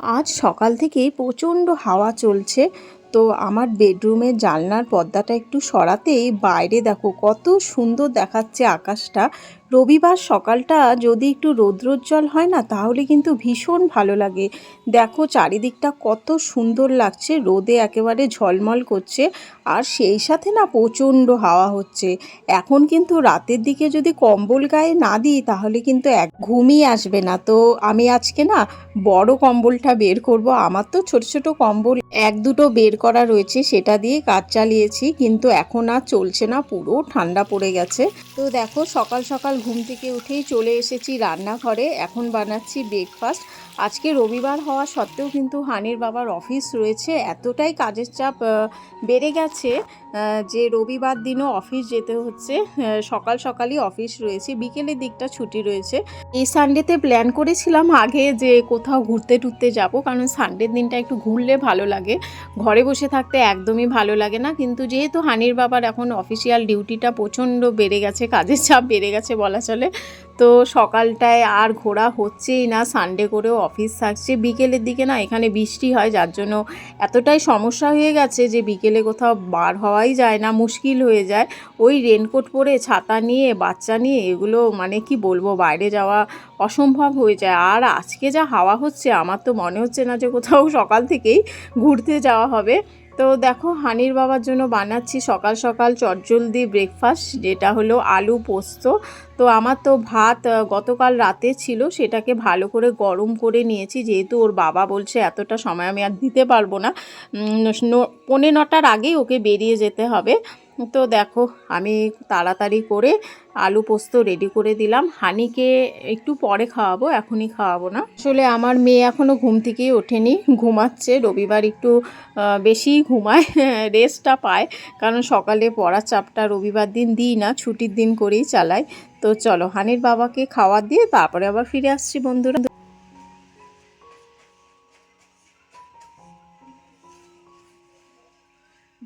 আজ সকাল থেকেই প্রচণ্ড হাওয়া চলছে। তো আমার বেডরুমের জানলার পর্দাটা একটু সরাতেই বাইরে দেখো কত সুন্দর দেখাচ্ছে আকাশটা। রবিবার সকালটা যদি একটু রৌদ্রোজ্জ্বল হয় না, তাহলে কিন্তু ভীষণ ভালো লাগে। দেখো চারিদিকটা কত সুন্দর লাগছে, রোদে একেবারে ঝলমল করছে, আর সেই সাথে না প্রচণ্ড হাওয়া হচ্ছে। এখন কিন্তু রাতের দিকে যদি কম্বল গায়ে না দিই, তাহলে কিন্তু এক ঘুমই আসবে না। তো আমি আজকে না বড় কম্বলটা বের করব। আমার তো ছোট ছোট কম্বল এক দুটো বের করা রয়েছে, সেটা দিয়ে কাজ চালিয়েছি, কিন্তু এখন আর চলছে না, পুরো ঠান্ডা পড়ে গেছে। তো দেখো, সকাল সকাল ঘুম থেকে উঠেই চলে এসেছি রান্নাঘরে, এখন বানাচ্ছি ব্রেকফাস্ট আজকে রবিবার হওয়া সত্ত্বেও কিন্তু হানির বাবার অফিস রয়েছে, এতটাই কাজের চাপ বেড়ে গেছে যে রবিবার দিনও অফিস যেতে হচ্ছে সকাল সকালই অফিস রয়েছে, বিকেলের দিকটা ছুটি রয়েছে। এই সানডেতে প্ল্যান করেছিলাম আগে যে কোথাও ঘুরতে টুরতে যাব, কারণ সানডের দিনটা একটু ঘুরলে ভালো লাগে। ঘরে বসে থাকতে একদমই ভালো লাগে না। কিন্তু যেহেতু হানির বাবার এখন অফিসিয়াল ডিউটিটা প্রচণ্ড বেড়ে গেছে, কাজের চাপ বেড়ে গেছে বলা চলে তো সকালটায় আর ঘোরা হচ্ছেই না সানডে করেও অফিস থাকছে। বিকেলের দিকে না এখানে বৃষ্টি হয়, যার জন্য এতটাই সমস্যা হয়ে গেছে যে বিকেলে কোথাও বার হওয়াই যায় না, মুশকিল হয়ে যায়। ওই রেনকোট পরে ছাতা নিয়ে, বাচ্চা নিয়ে এগুলো মানে কি বলব, বাইরে যাওয়া অসম্ভব হয়ে যায়। আর আজকে যা হাওয়া হচ্ছে, আমার তো মনে হচ্ছে না যে কোথাও সকাল থেকেই ঘুরতে যাওয়া হবে। তো দেখো, হানির বাবার জন্য বানাচ্ছি সকাল সকাল চটজলদি ব্রেকফাস্ট যেটা হলো আলু পোস্ত। তো আমার তো ভাত গতকাল রাতে ছিল, সেটাকে ভালো করে গরম করে নিয়েছি। যেহেতু ওর বাবা বলছে এতটা সময় আমি আর দিতে পারব না, পৌনে নটার আগেই ওকে বেরিয়ে যেতে হবে। তো দেখো, আমি তাড়াতাড়ি করে আলু পোস্ত রেডি করে দিলাম। হানিকে একটু পরে খাওয়াবো, এখনই খাওয়াবো না। আসলে আমার মেয়ে এখনও ঘুম থেকেই ওঠেনি, ঘুমাচ্ছে। রবিবার একটু বেশিই ঘুমায় রেস্টটা পায়। কারণ সকালে পড়ার চাপটা রবিবার দিন দিই না, ছুটির দিন করেই চালাই। তো চলো, হানির বাবাকে খাওয়া দিয়ে তারপরে আবার ফিরে আসছি বন্ধুরা।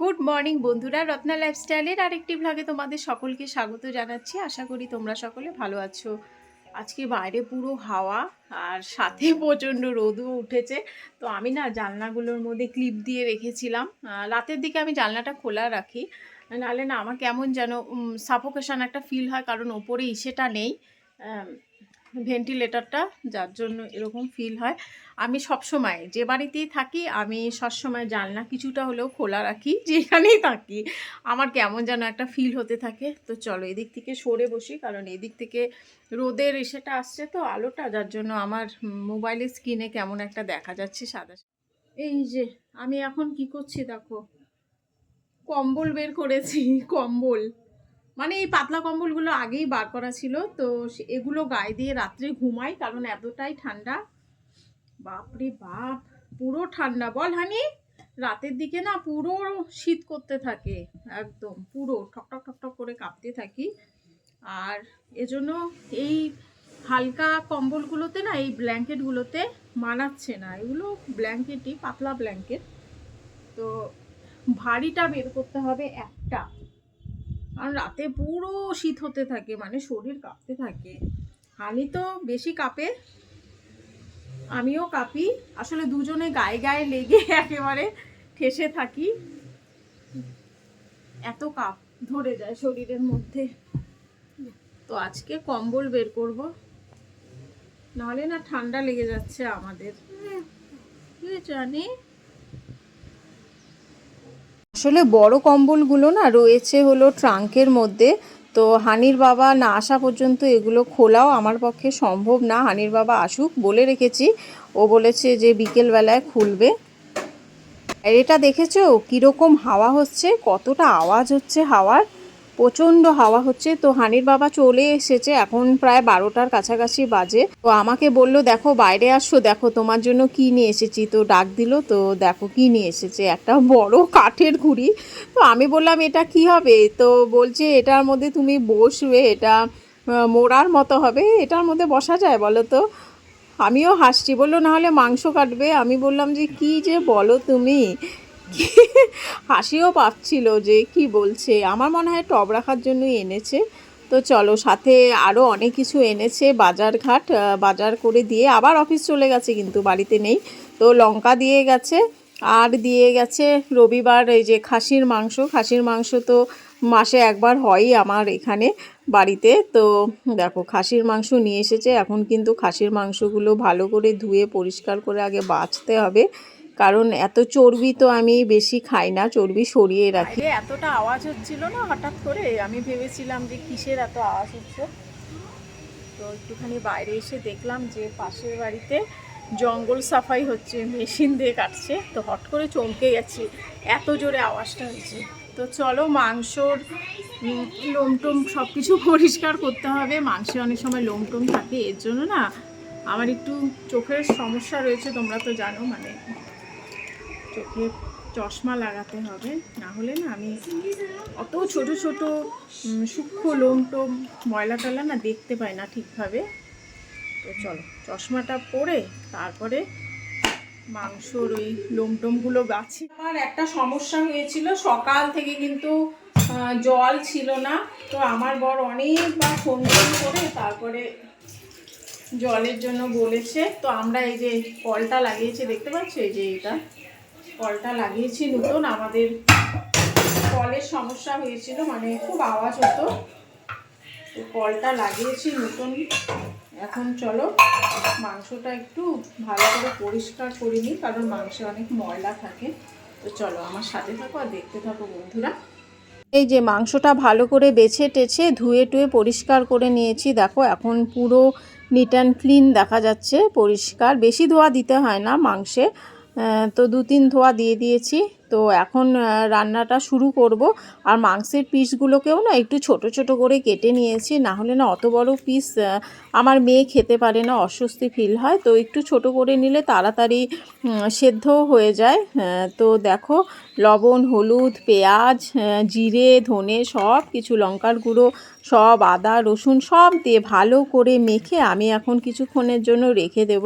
গুড মর্নিং বন্ধুরা। রত্না লাইফস্টাইলের আরেকটি ভ্লগে তোমাদের সকলকে স্বাগত জানাচ্ছি। আশা করি তোমরা সকলে ভালো আছো। আজকে বাইরে পুরো হাওয়া আর সাথে প্রচণ্ড রোদও উঠেছে। তো আমি না জানলাগুলোর মধ্যে ক্লিপ দিয়ে রেখেছিলাম। রাতের দিকে আমি জানলাটা খোলা রাখি। নাহলে না আমার কেমন যেন সাফোকেশন একটা ফিল হয় কারণ ওপরে ইসেটা নেই। ভেন্টিলেটরটা যার জন্য এরকম ফিল হয়। আমি সব সময় যে বাড়িতেই থাকি, আমি সবসময় জানলা কিছুটা হলেও খোলা রাখি, যেখানেই থাকি। আমার কেমন যেন একটা ফিল হতে থাকে। তো চলো এদিক থেকে সরে বসি, কারণ এদিক থেকে রোদের এসেটা আসছে তো আলোটা, যার জন্য আমার মোবাইলের স্ক্রিনে কেমন একটা দেখা যাচ্ছে সাদা। এই যে, আমি এখন কি করছি দেখো? কম্বল বের করেছি, কম্বল। মানে এই পাতলা কম্বলগুলো আগেই বার করা ছিল, তো এগুলো গায়ে দিয়ে রাত্রে ঘুমাই, কারণ এতটাই ঠান্ডা। বাপরে বাপ, পুরো ঠান্ডা। বল হানি, রাতের দিকে না পুরো শীত করতে থাকে, একদম পুরো ঠক ঠক ঠক ঠক করে কাঁপতে থাকি। আর এজন্য এই হালকা কম্বলগুলোতে না, এই ব্ল্যাঙ্কেটগুলোতে মানাচ্ছে না। এগুলো ব্ল্যাঙ্কেটই, পাতলা ব্ল্যাঙ্কেট। তো ভারীটা বের করতে হবে একটা। আর রাতে পুরো শীত হতে থাকে মানে শরীর কাঁপতে থাকে। হানি তো বেশি কাঁপে আমিও কাঁপি। আসলে দুজনে গায়ে গায়ে লেগে একেবারে ঠেসে থাকি। এত কাপ ধরে যায় শরীরের মধ্যে। তো আজকে কম্বল বের করব। নাহলে না ঠান্ডা লেগে যাচ্ছে আমাদের। জানি। আসলে বড় কম্বলগুলো না রয়েছে হলো ট্রাঙ্কের মধ্যে। তো হানির বাবা না আসা পর্যন্ত এগুলো খোলাও আমার পক্ষে সম্ভব না। হানির বাবা আসুক বলে রেখেছি। ও বলেছে যে বিকেলবেলায় খুলবে। এটা দেখেছ? কীরকম হাওয়া হচ্ছে, কতটা আওয়াজ হচ্ছে হাওয়ার। প্রচণ্ড হাওয়া হচ্ছে। তো হানির বাবা চলে এসেছে, এখন প্রায় বারোটার কাছাকাছি বাজে। তো আমাকে বলল, দেখো, বাইরে আসো, দেখো তোমার জন্য কি নিয়ে এসেছি। তো ডাক দিল, তো দেখো কি নিয়ে এসেছে, একটা বড় কাঠের ঘুড়ি। তো আমি বললাম, এটা কি হবে? তো বলছে, এটার মধ্যে তুমি বসবে, এটা মোড়ার মতো হবে, এটার মধ্যে বসা যায় বলো তো? আমিও হাসছি, বলল নাহলে মাংস কাটবে। আমি বললাম যে, কি যে বলো তুমি? হাসিও পাচ্ছিল যে কি বলছে। আমার মনে হয় টব রাখার জন্যই এনেছে। তো চলো, সাথে আরও অনেক কিছু এনেছে বাজার ঘাট বাজার করে দিয়ে আবার অফিস চলে গেছে কিন্তু, বাড়িতে নেই। তো লঙ্কা দিয়ে গেছে, আর দিয়ে গেছে রবিবার এই যে খাসির মাংস। খাসির মাংস তো মাসে একবার হয়ই আমার এখানে বাড়িতে। তো দেখো, খাসির মাংস নিয়ে এসেছে। এখন কিন্তু খাসির মাংসগুলো ভালো করে ধুয়ে পরিষ্কার করে আগে বাছতে হবে। কারণ এত চর্বি তো আমি বেশি খাই না, চর্বি সরিয়ে রাখি। এতটা আওয়াজ হচ্ছিল না হঠাৎ করে? আমি ভেবেছিলাম যে কিসের এত আওয়াজ হচ্ছে? তো একটুখানি বাইরে এসে দেখলাম যে পাশের বাড়িতে জঙ্গল সাফাই হচ্ছে, মেশিন দিয়ে কাটছে। তো হট করে চমকে গেছি। এত জোরে আওয়াজটা হয়েছে তো চলো মাংসর লোমটোম সব কিছু পরিষ্কার করতে হবে। মাংসে অনেক সময় লোমটোম থাকে, এর জন্য না আমার একটু চোখের সমস্যা রয়েছে, তোমরা তো জানো মানে চোখে চশমা লাগাতে হবে। না হলে না আমি অত ছোট ছোট সূক্ষ্ম লোম টোম, ময়লা টয়লা না দেখতে পাই না ঠিকভাবে। তো চলো, চশমাটা পরে তারপরে মাংসর ওই লোমটোমগুলো বাছি আমার একটা সমস্যা হয়েছিল, সকাল থেকে কিন্তু জল ছিল না। তো আমার বর অনেকবার ফোন করে তারপরে জলের জন্য বলেছে। তো আমরা এই যে কলটা লাগিয়েছি, দেখতে পাচ্ছ? এই যে এটা। কলটা লাগিয়েছি নতুন আমাদের কলের সমস্যা হয়েছিল মানে খুব আওয়াজ হতো। তো কলটা লাগিয়েছি নতুন। এখন চলো, মাংসটা একটু ভালো করে পরিষ্কার করে নিই, কারণ মাংসে অনেক ময়লা থাকে। তো চলো, আমার সাথে থাকো আর দেখতে থাকো, বন্ধুরা। এই যে মাংসটা ভালো করে বেছে টেছে, ধুয়ে টুয়ে পরিষ্কার করে নিয়েছি। দেখো, এখন পুরো নিট অ্যান্ড ক্লিন দেখা যাচ্ছে, পরিষ্কার। বেশি ধোয়া দিতে হয় না মাংসে। তো দু তিন ধোয়া দিয়ে দিয়েছি। তো এখন রান্নাটা শুরু করব। আর মাংসের পিসগুলোকেও না একটু ছোট ছোট করে কেটে নিয়েছি। না হলে না অত বড় পিস আমার মেয়ে খেতে পারে না, অস্বস্তি ফিল হয়। তো একটু ছোট করে নিলে তাড়াতাড়ি সেদ্ধও হয়ে যায়। তো দেখো, লবণ, হলুদ, পেঁয়াজ জিরে, ধনে সব কিছু লঙ্কার গুঁড়ো সব আদা, রসুন সব দিয়ে ভালো করে মেখে আমি এখন কিছুক্ষণের জন্য রেখে দেব।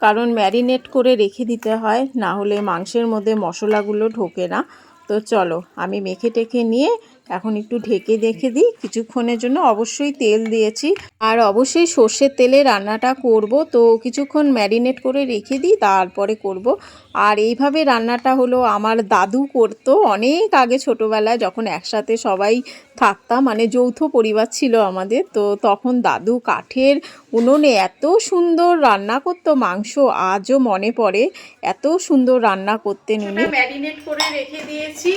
কারণ ম্যারিনেট করে রেখে দিতে হয়, না হলে মাংসের মধ্যে মশলাগুলো ঢোকে না। তো চলো, আমি মেখে টেখে নিয়ে এখন একটু ঢেকে দেখে দিই। কিছুক্ষণের জন্য অবশ্যই তেল দিয়েছি। আর অবশ্যই সর্ষের তেলে রান্নাটা করব। তো কিছুক্ষণ ম্যারিনেট করে রেখে দিই, তারপরে করব। আর এইভাবে রান্নাটা হলো আমার দাদু করতো অনেক আগে ছোটোবেলায়, যখন একসাথে সবাই থাকতাম। মানে যৌথ পরিবার ছিল আমাদের। তো তখন দাদু কাঠের উনুনে এত সুন্দর রান্না করতো, মাংস আজও মনে পড়ে। এত সুন্দর রান্না করতেন উনি। ম্যারিনেট করে রেখে দিয়েছি।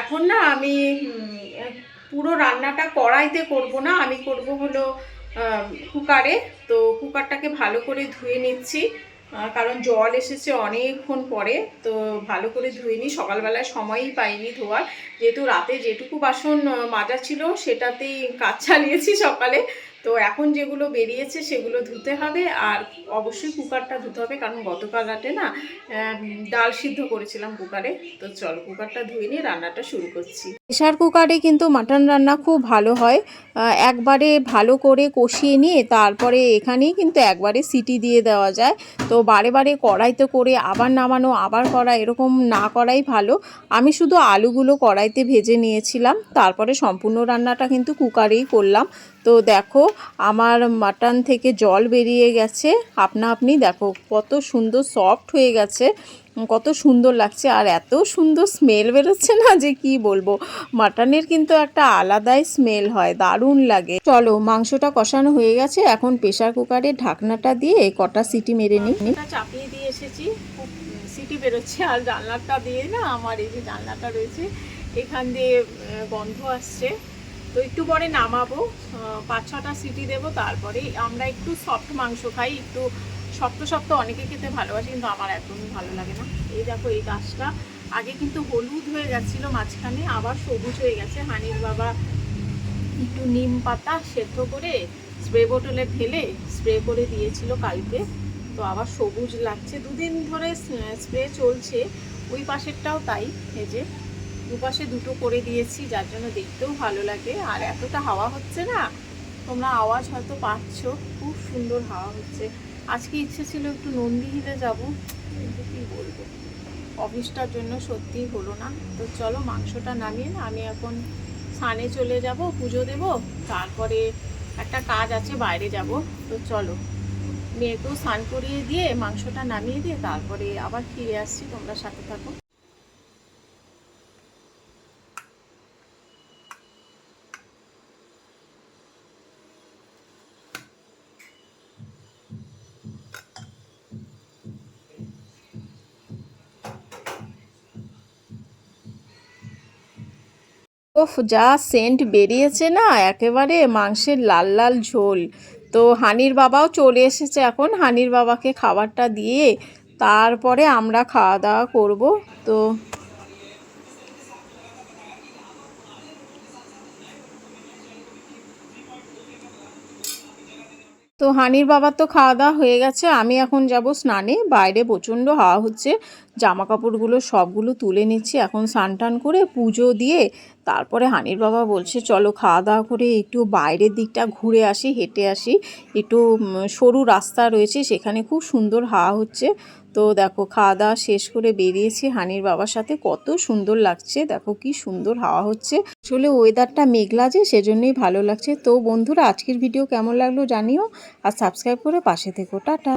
এখন না আমি পুরো রান্নাটা কড়াইতে করব না, আমি করব হলো কুকারে। তো কুকারটাকে ভালো করে ধুয়ে নিচ্ছি কারণ জল এসেছে অনেকক্ষণ পরে, তো ভালো করে ধুয়ে নিই। সকালবেলায় সময়ই পাইনি ধোয়ার। যেহেতু রাতে যেটুকু বাসন মাজা ছিল, সেটাতেই কাজ চালিয়েছি সকালে। তো এখন যেগুলো বেরিয়েছে সেগুলো ধুতে হবে আর অবশ্যই কুকারটা ধুতে হবে, কারণ গতকাল রাতে না ডাল সিদ্ধ করেছিলাম কুকারে। তো চল কুকারটা ধুয়ে নিয়ে রান্নাটা শুরু করছি। প্রেশার কুকারে কিন্তু মাটন রান্না খুব ভালো হয়। একবারে ভালো করে কষিয়ে নিয়ে তারপরে এখানেই কিন্তু একবারে সিটি দিয়ে দেওয়া যায়। তো বারে বারে কড়াইতে করে আবার নামানো, আবার করা, এরকম না করাই ভালো। আমি শুধু আলুগুলো কড়াইতে ভেজে নিয়েছিলাম। তারপরে সম্পূর্ণ রান্নাটা কিন্তু কুকারেই করলাম। তো দেখো, আমার মাটন থেকে জল বেরিয়ে গেছে। আপনা আপনি দেখো, কত সুন্দর সফট হয়ে গেছে। কত সুন্দর লাগছে আর এত সুন্দর স্মেল বেরোচ্ছে না যে কি বলব। মাটনের কিন্তু একটা আলাদাই স্মেল হয়, দারুণ লাগে। চলো, মাংসটা কষানো হয়ে গেছে, এখন প্রেশার কুকারে ঢাকনাটা দিয়ে কটা সিটি মেরে নিই। চাপিয়ে দিয়ে এসেছি সিটি বেরোচ্ছে, আর জানলাটা দিয়ে না আমার এই যে জানলাটা রয়েছে, এখান দিয়ে গন্ধ আসছে। তো একটু পরে নামাবো পাঁচ ছটা সিটি দেবো, তারপরে আমরা একটু সফট মাংস খাই, একটু শক্ত শক্ত অনেকে খেতে ভালোবাসে, কিন্তু আমার একদমই ভালো লাগে না। এই দেখো, এই গাছটা। আগে কিন্তু হলুদ হয়ে গেছিল মাঝখানে, আবার সবুজ হয়ে গেছে। হানির বাবা একটু নিম পাতা সেদ্ধ করে স্প্রে বোটলে ফেলে স্প্রে করে দিয়েছিল কালকে। তো আবার সবুজ লাগছে। দুদিন ধরে স্প্রে চলছে। ওই পাশেরটাও তাই, এই যে দুপাশে দুটো করে দিয়েছি, যার জন্য দেখতেও ভালো লাগে। আর এতটা হাওয়া হচ্ছে না, তোমরা আওয়াজ হয়তো পাচ্ছ। খুব সুন্দর হাওয়া হচ্ছে। আজকে ইচ্ছে ছিল একটু নন্দী হিলে যাব। কিন্তু কি বলব? অফিসটার জন্য সত্যি হলো না। তো চলো মাংসটা নামিয়ে না আমি এখন স্নানে চলে যাব, পুজো দেব। তারপরে একটা কাজ আছে, বাইরে যাব। তো চলো। মেয়েকেও স্নান করিয়ে দিয়ে মাংসটা নামিয়ে দিয়ে তারপরে আবার ফিরে আসছি। তোমরা সাথে থাকো। ওফ, যা সেন্ট বেরিয়েছে না, একেবারে মাংসের লাল লাল ঝোল। তো হানির বাবাও চলে এসেছে এখন, হানির বাবাকে খাবারটা দিয়ে তারপরে আমরা খাওয়া দাওয়া করব। তো তো হানির বাবার তো খাওয়া দাওয়া হয়ে গেছে, আমি এখন যাব স্নানে, বাইরে প্রচণ্ড হাওয়া হচ্ছে। জামা কাপড়গুলো সবগুলো তুলে নিচ্ছি, এখন স্নান টান করে পুজো দিয়ে তারপরে হানির বাবা বলছে, চলো খাওয়া দাওয়া করে একটু বাইরের দিকটা ঘুরে আসি, হেঁটে আসি। একটু সরু রাস্তা রয়েছে, সেখানে খুব সুন্দর হাওয়া হচ্ছে। তো দেখো, খাওয়া দাওয়া শেষ করে বেরিয়েছি হানির বাবার সাথে, কত সুন্দর লাগছে, দেখো কি সুন্দর হাওয়া হচ্ছে। আসলে ওয়েদারটা মেঘলা যে, সেজন্যই ভালো লাগছে। তো বন্ধুরা, আজকের ভিডিও কেমন লাগল জানিও, আর সাবস্ক্রাইব করে পাশে থেকো। টাটা।